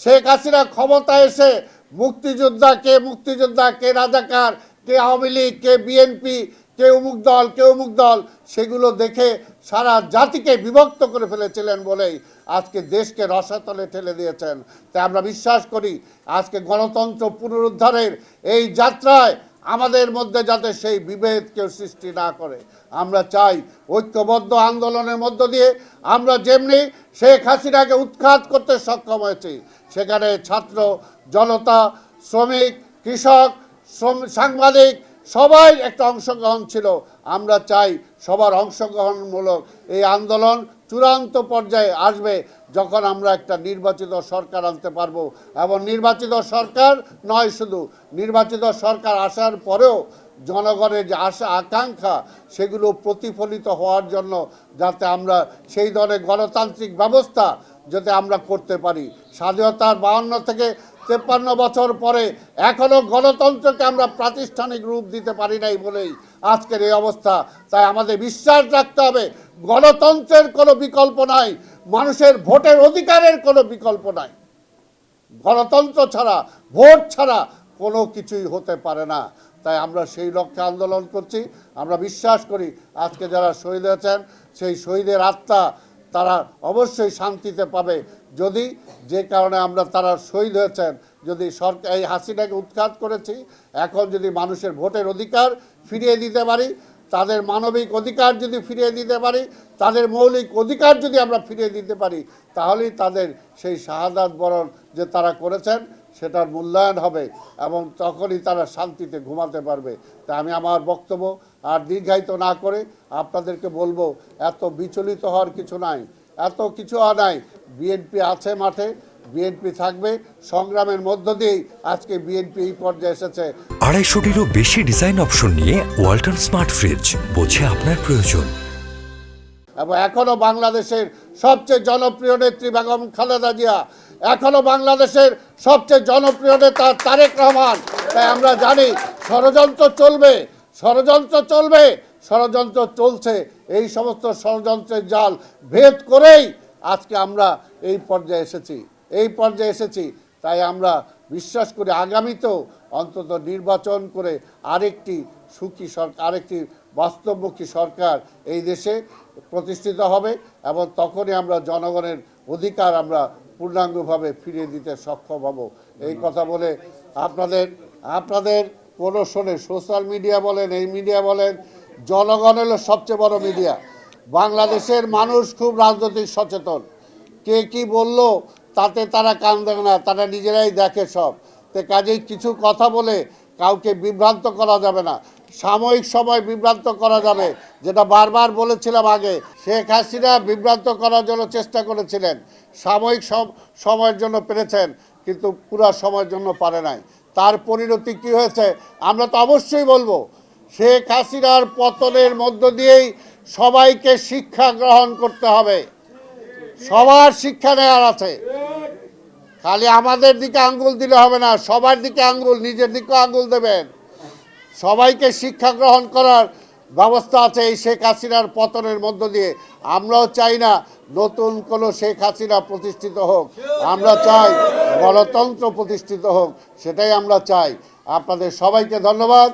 শেখ হাসিনা ক্ষমতায় এসে মুক্তিযোদ্ধা কে মুক্তিযোদ্ধা, কে রাজাকার, কে আওয়ামী লীগ, কে বিএনপি, কে অমুক দল, কে অমুক দল, সেগুলো দেখে সারা জাতিকে বিভক্ত করে ফেলেছিলেন বলেই আজকে দেশকে রসাতলে ঠেলে দিয়েছেন। তাই আমরা বিশ্বাস করি, আজকে গণতন্ত্র পুনরুদ্ধারের এই যাত্রায় আমাদের মধ্যে যাতে সেই বিভেদ কেউ সৃষ্টি না করে। আমরা চাই ঐক্যবদ্ধ আন্দোলনের মধ্য দিয়ে আমরা যেমনি শেখ হাসিনাকে উৎখাত করতে সক্ষম হয়েছি, সেখানে ছাত্র, জনতা, শ্রমিক, কৃষক সাংবাদিক সবাই একটা অংশগ্রহণ ছিল। আমরা চাই সবার অংশগ্রহণমূলক এই আন্দোলন চূড়ান্ত পর্যায়ে আসবে যখন আমরা একটা নির্বাচিত সরকার আনতে পারব। এবং নির্বাচিত সরকার নয় শুধু, নির্বাচিত সরকার আসার পরেও জনগণের যে আশা, আকাঙ্ক্ষা, সেগুলো প্রতিফলিত হওয়ার জন্য যাতে আমরা সেই ধরনের গণতান্ত্রিক ব্যবস্থা যাতে আমরা করতে পারি। স্বাধীনতার বাহান্ন থেকে তেপ্পান্ন বছর পরে এখনও গণতন্ত্রকে আমরা প্রাতিষ্ঠানিক রূপ দিতে পারি নাই বলেই আজকের এই অবস্থা। তাই আমাদের বিশ্বাস রাখতে হবে গণতন্ত্রের কোনো বিকল্প নাই, মানুষের ভোটের অধিকারের কোনো বিকল্প নাই। গণতন্ত্র ছাড়া, ভোট ছাড়া কোনো কিছুই হতে পারে না। তাই আমরা সেই লক্ষ্যে আন্দোলন করছি। আমরা বিশ্বাস করি আজকে যারা শহীদ হয়েছেন, সেই শহীদের আত্মা তারা অবশ্যই শান্তিতে পাবে। যদি যে কারণে আমরা তারা শহীদ হয়েছেন, যদি সরকার এই হাসিনাকে উৎখাত করেছি, এখন যদি মানুষের ভোটের অধিকার ফিরিয়ে দিতে পারি তাদের মানবিক অধিকার যদি ফিরিয়ে দিতে পারি, তাদের মৌলিক অধিকার যদি আমরা ফিরিয়ে দিতে পারি, তাহলেই তাদের সেই শাহাদাত বরণ যে তারা করেছেন সেটার মূল্যায়ন হবে এবং তখনই তারা শান্তিতে ঘুমাতে পারবে। তা আমি আমার বক্তব্য আর দীর্ঘায়িত না করে আপনাদেরকে বলব, এত বিচলিত হওয়ার কিছু নাই, এত কিছু নাই। বিএনপি আছে মাঠে বিএনপি থাকবে। সংগ্রামের মধ্য দিয়েই আজকে বিএনপি এই পর্যায়ে এসেছে। আড়াইশোটিরও বেশি ডিজাইন অপশন নিয়ে ওয়ালটন স্মার্ট ফ্রিজ বোঝে আপনার প্রয়োজন। এবং এখনও বাংলাদেশের সবচেয়ে জনপ্রিয় নেত্রী বেগম খালেদা জিয়া এখনও বাংলাদেশের সবচেয়ে জনপ্রিয় নেতা তারেক রহমান। তাই আমরা জানি ষড়যন্ত্র চলবে ষড়যন্ত্র চলবে ষড়যন্ত্র চলছে। এই সমস্ত ষড়যন্ত্রের জাল ভেদ করেই আজকে আমরা এই পর্যায়ে এসেছি। এই পর্যায়ে এসেছি। তাই আমরা বিশ্বাস করি আগামীতেও অন্তত নির্বাচন করে আরেকটি সুখী সরকার আরেকটি বাস্তবমুখী সরকার এই দেশে প্রতিষ্ঠিত হবে এবং তখনই আমরা জনগণের অধিকার আমরা পূর্ণাঙ্গভাবে ফিরিয়ে দিতে সক্ষম হব। এই কথা বলে আপনাদের আপনাদের কোনো শোনে সোশ্যাল মিডিয়া বলেন এই মিডিয়া বলেন জনগণ হলো সবচেয়ে বড় মিডিয়া। বাংলাদেশের মানুষ খুব রাজনৈতিক সচেতন। কে কি বলল তাতে তারা কান দেয় না, তারা নিজেরাই দেখে সব। তো কাজেই কিছু কথা বলে কাউকে বিভ্রান্ত করা যাবে না। সাময়িক সময় বিভ্রান্ত করা যাবে, যেটা বারবার বলেছিলাম আগে। শেখ হাসিনা বিভ্রান্ত করার জন্য চেষ্টা করেছিলেন, সাময়িক সম- সময়ের জন্য পেরেছেন, কিন্তু পুরো সময়ের জন্য পারে নাই। তার পরিণতি কি হয়েছে, আমরা তো অবশ্যই বলব। শেখ হাসিনার পতনের মধ্য দিয়েই সবাইকে শিক্ষা গ্রহণ করতে হবে। সবার শিক্ষা নেওয়ার আছে। খালি আমাদের দিকে আঙ্গুল দিলে হবে না, সবার দিকে আঙ্গুল, নিজের দিকেও আঙ্গুল দেবেন। সবাইকে শিক্ষা গ্রহণ করার ব্যবস্থা আছে এই শেখ হাসিনার পতনের মধ্য দিয়ে। আমরাও চাই না নতুন কোনো শেখ হাসিনা প্রতিষ্ঠিত হোক। আমরা চাই গণতন্ত্র প্রতিষ্ঠিত হোক, সেটাই আমরা চাই। আপনাদের সবাইকে ধন্যবাদ।